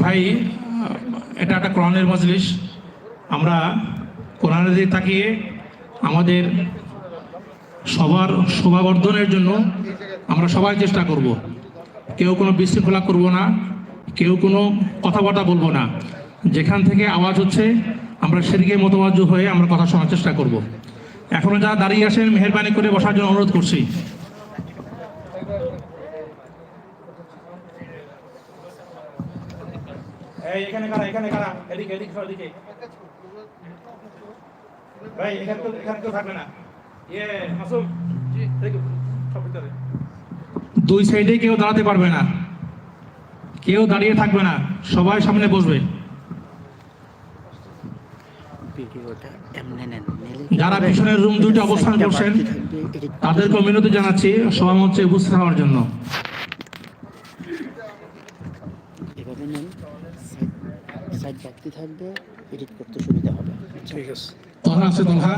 ভাই, এটা একটা কোরআনের মজলিস। আমরা কোরআনের দিকে তাকিয়ে আমাদের সবার শোভাবর্ধনের জন্য আমরা সবাই চেষ্টা করব। কেউ কোনো বিশৃঙ্খলা করব না, কেউ কোনো কথাবার্তা বলব না। যেখান থেকে আওয়াজ হচ্ছে, আমরা সেদিকে মতবাজ্য হয়ে আমরা কথা শোনার চেষ্টা করব। এখনও যারা দাঁড়িয়ে আসেন মেহরবানি করে বসার জন্য অনুরোধ করছি। এই এখানে কারা এখানে কারা এদিকে এদিকে সব এদিকে। ভাই এখানে তো এখানে কেউ থাকবে না। ইয়ে মাসুম জি। সব ভিতরে। দুই সাইডে কেউ দাঁড়াতে পারবে না। কেউ দাঁড়িয়ে থাকবে না। সবাই সামনে বসবে। যারা পিছনের রুম দুইটা অবস্থান করছেন তাদেরকে মিনতি জানাচ্ছি সবার মঞ্চে উপস্থিত হওয়ার জন্য। বাড়তি থাকবে এডিট করতে সুবিধা হবে। ঠিক আছে। তথা আছে তোলহা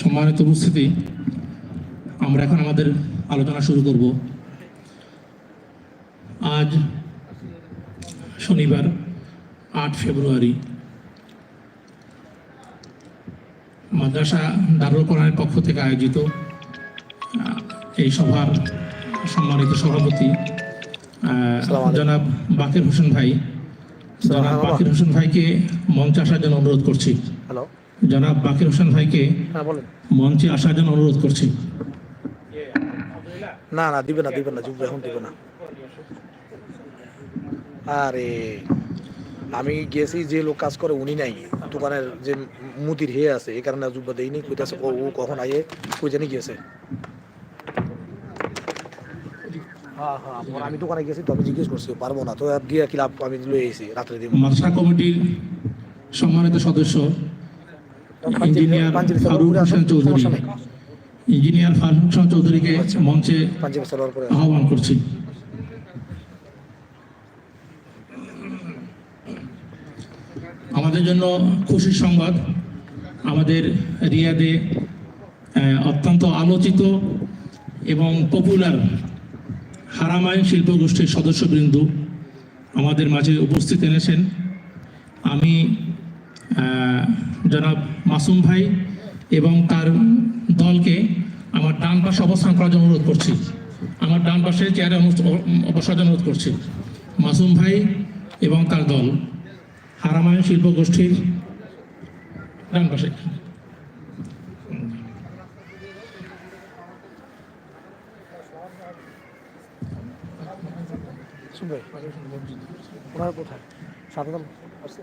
সম্মানিত উপস্থিতি আমরা এখন আমাদের আলোচনা শুরু করব। আজ শনিবার আট ফেব্রুয়ারি। মাদ্রাসা দারুল কোরআনের পক্ষ থেকে আয়োজিত এই সভার সম্মানিত সভাপতি জনাব বাকির হোসেন ভাই। জনাব বাকির হোসেন ভাইকে মঞ্চে আসার জন্য অনুরোধ করছি। জনাব বাকির হোসেন ভাইকে হ্যাঁ মঞ্চে আসার জন্য অনুরোধ করছি। না না দিবে না দিবে না যুব এখন দিবে না। আরে। আমি গেছি যে লোক কাজ করে উনি নাই। দোকানের যে মুদির হে আছে এই কারণে জুব্বা দেয়নি কইতাছে ও ও কখন আয়ে কই জানি গেছে হ্যাঁ হ্যাঁ আমি দোকানে গেছি তো আমি জিজ্ঞেস করছি পারব না? তো দিয়ে কি লাভ আমি লয়ে এসেছি রাত্রে দিব মাদ্রাসা কমিটির সম্মানিত সদস্য ইঞ্জিনিয়ার ফারুক হোসেন চৌধুরী। ইঞ্জিনিয়ার ফারুক হোসেন চৌধুরীকে মঞ্চে পাঞ্জাবি সালোয়ার আহ্বান করছি। আমাদের জন্য খুশির সংবাদ। আমাদের রিয়াদে অত্যন্ত আলোচিত এবং পপুলার হারামায়ন শিল্প গোষ্ঠীর সদস্যবৃন্দ আমাদের মাঝে উপস্থিত এনেছেন। আমি জনাব মাসুম ভাই এবং তার দলকে আমার ডান পাশে অবস্থান করার জন্য অনুরোধ করছি। আমার ডান পাশে চেয়ারে অবসর অনুরোধ করছি। মাসুম ভাই এবং তার দল। হারামায়ন শিল্প গোষ্ঠীর ডান পাশে কোথায়? আসছে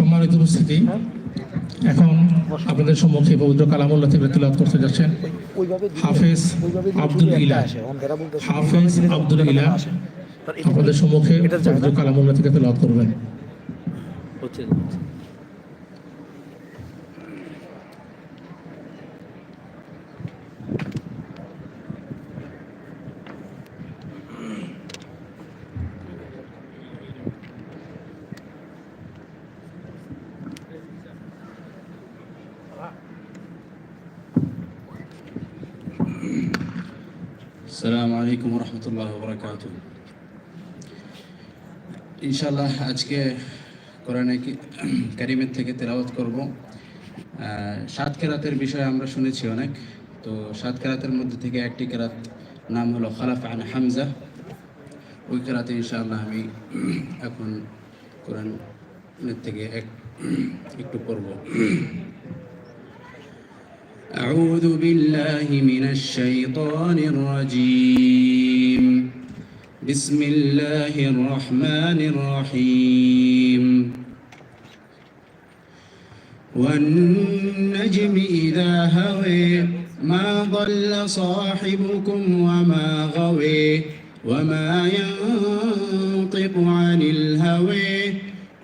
সম্মানিত উপস্থিতি, এখন আপনাদের সম্মুখে পবিত্র কালামুল্লাহ থেকে তুলাত করতে যাচ্ছেন হাফেজ আব্দুল ইলা। হাফেজ আব্দুল ইলা। আপনাদের সম্মুখে পবিত্র? কালামুল্লাহ থেকে তুলাত করবেন আলাইকুম রহমতুল্লাহ বরকাত ইনশাল্লাহ আজকে কোরআনে কারিমের থেকে তেরাওয়াত করব। সাত কেরাতের বিষয়ে আমরা শুনেছি অনেক। তো সাত কেরাতের মধ্যে থেকে একটি কেরাত নাম হলো খালাফ আন হামজা। ওই কেরাতে ইনশাআল্লাহ আমি এখন কোরআনের থেকে এক একটু পড়ব। أعوذ بالله من الشيطان الرجيم. بسم الله الرحمن الرحيم. والنجم إذا هوي ما ضل صاحبكم وما غوي وما ينطق عن الهوي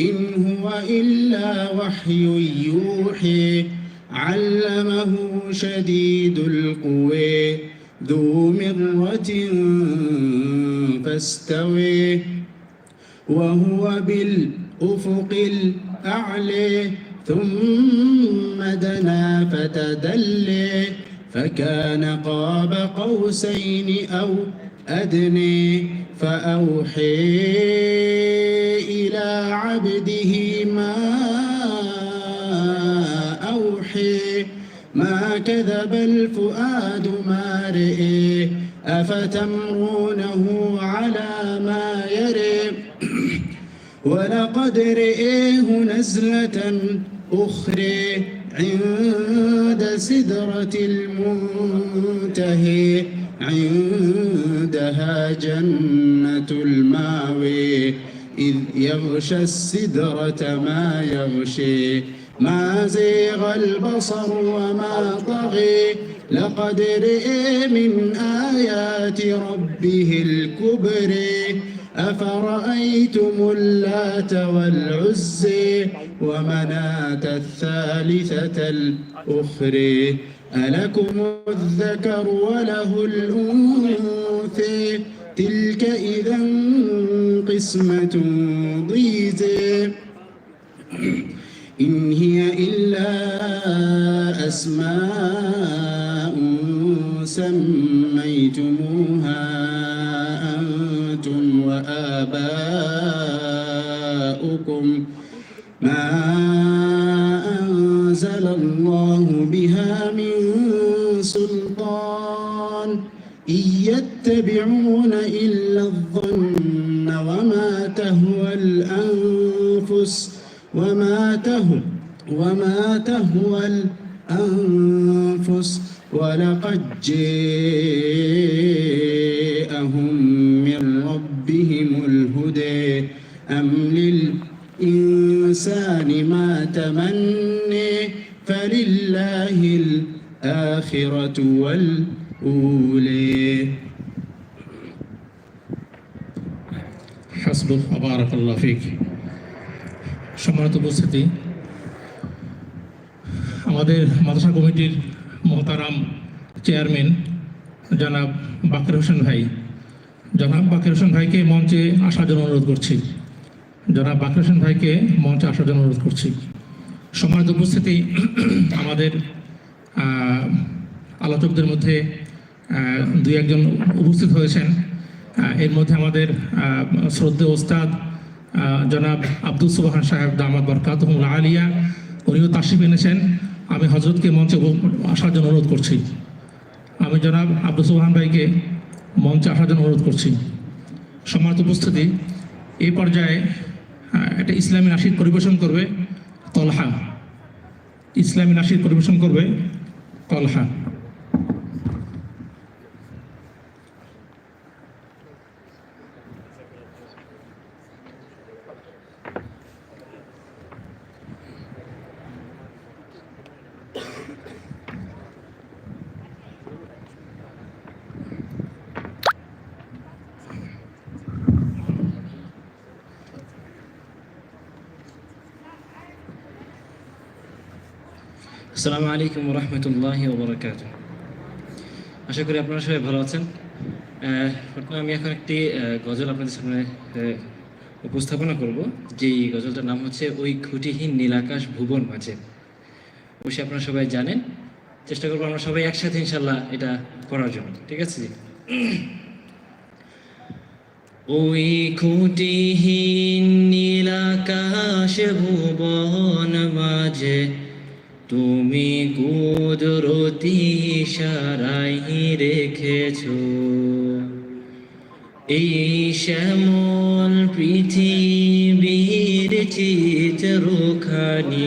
إن هو إلا وحي يوحي علمه شديد القوي ذو مرة فاستوي وهو بالأفق الأعلى ثم دنا فتدلي فكان قاب قوسين أو أدني فأوحي إلى عبده كذب الفؤاد ما رئي أفتمرونه على ما يري ولقد رئيه نزلة أخرى عند سدرة المنتهي عندها جنة الماوي إذ يغشى السدرة ما يغشي. ما زيغ البصر وما طغي لقد رئي من آيات ربه الكبر. أفرأيتم اللات والعزي ومناة الثالثة الأخرى؟ ألكم الذكر وله الأنثى؟ تلك إذا قسمة ضيزى. إن هي إلا أسماء سميتموها أنتم وآباؤكم ما أنزل الله بها من سلطان إن يتبعون إلا الظن وما تهوى الأنفس وما تهوى وما تهوى الأنفس ولقد جاءهم من ربهم الهدى أم للإنسان ما تمني فلله الآخرة والأولى হাসবুক আবারাকাল্লাহ ফিক সম্মানিত উপস্থিতি আমাদের মাদ্রাসা কমিটির মহতারাম চেয়ারম্যান জনাব বাকের হোসেন ভাই। জনাব বাকের হোসেন ভাইকে মঞ্চে আসার জন্য অনুরোধ করছি। জনাব বাকের হোসেন ভাইকে মঞ্চে আসার জন্য অনুরোধ করছি। সম্মানিত উপস্থিতি, আমাদের আলোচকদের মধ্যে দুই একজন উপস্থিত হয়েছেন। এর মধ্যে আমাদের শ্রদ্ধে ওস্তাদ জনাব আব্দুল সুবাহান সাহেব দামাদ বরকাতহুল আলিয়া, উনিও তাশিফ এনেছেন। আমি হজরতকে মঞ্চে আসার জন্য অনুরোধ করছি। আমি জনাব আব্দুল সুবাহান ভাইকে মঞ্চে আসার জন্য অনুরোধ করছি। সম্মানিত উপস্থিতি এই পর্যায়ে একটা ইসলামী নাসির পরিবেশন করবে তলহা। ইসলামী নাসির পরিবেশন করবে তলহা। আসসালামু আলাইকুম রহমতুল্লাহ ওবরাকাত আশা করি আপনারা সবাই ভালো আছেন। আমি এখন একটি গজল আপনাদের সামনে উপস্থাপনা করব। যেই গজলটার নাম হচ্ছে, ওই খুঁটিহীন নীলাকাশ ভুবন মাঝে। অবশ্যই আপনারা সবাই জানেন। চেষ্টা করব আমরা সবাই একসাথে ইনশাল্লাহ এটা করার জন্য। ঠিক আছে ওই খুঁটিহীন নীলাকাশ ভুবন মাঝে তুমি কুদরতি সারাই রেখেছ। এই শ্যামল পৃথিবীর চিত্রখানি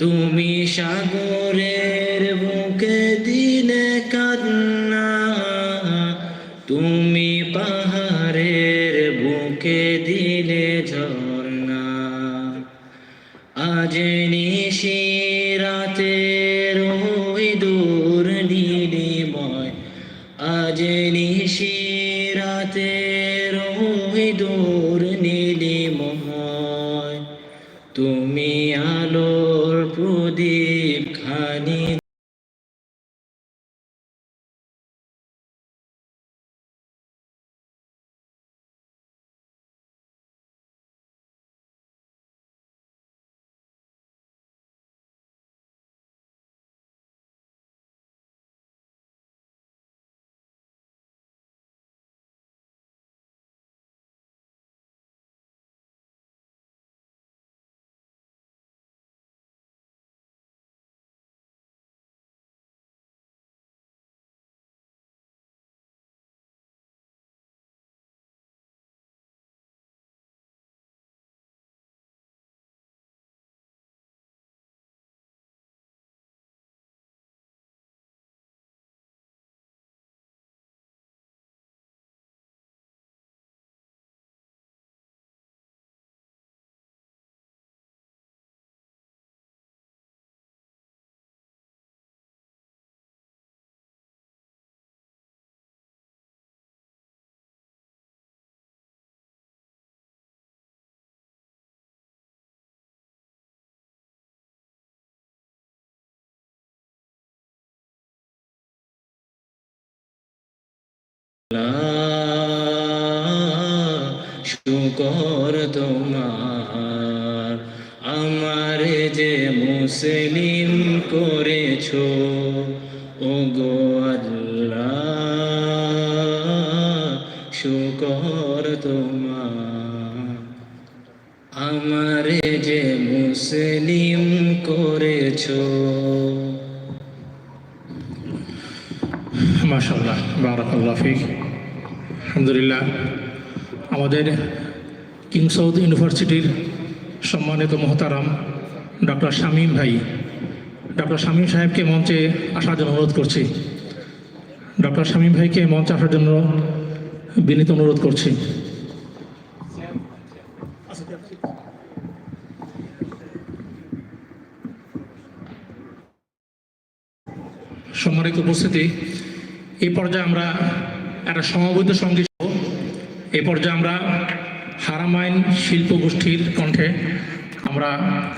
তুমি সাগরের বুকে দিলে কান্না, তুমি পাহাড়ের বুকে দিলে ঝর্ণা। আজ নিশি রাতের ওই দূর নীলিময় আজ নিশি রাতের ওই দূর নীলিময় তুমি আলোর খুদি শুকর তোমার। আমার যে মুসলিম করেছ ও গো শুকর তোমার। আমার যে মুসলিম করেছ মাশাল্লাহ বারাকাল্লাহ ফিক। আলহামদুলিল্লাহ, আমাদের কিং সৌদ ইউনিভার্সিটির সম্মানিত মহতারাম ডক্টর শামীম ভাই। ডক্টর শামীম সাহেবকে মঞ্চে আসার জন্য অনুরোধ করছি। ডক্টর শামীম ভাইকে মঞ্চে আসার জন্য বিনীত অনুরোধ করছি। সম্মানিত উপস্থিতি, এই পর্যায়ে আমরা একটা সমবেত সংগীত এ পর্যায়ে আমরা হারামাইন শিল্প গোষ্ঠীর কণ্ঠে আমরা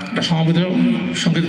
একটা সমবেত সংগীত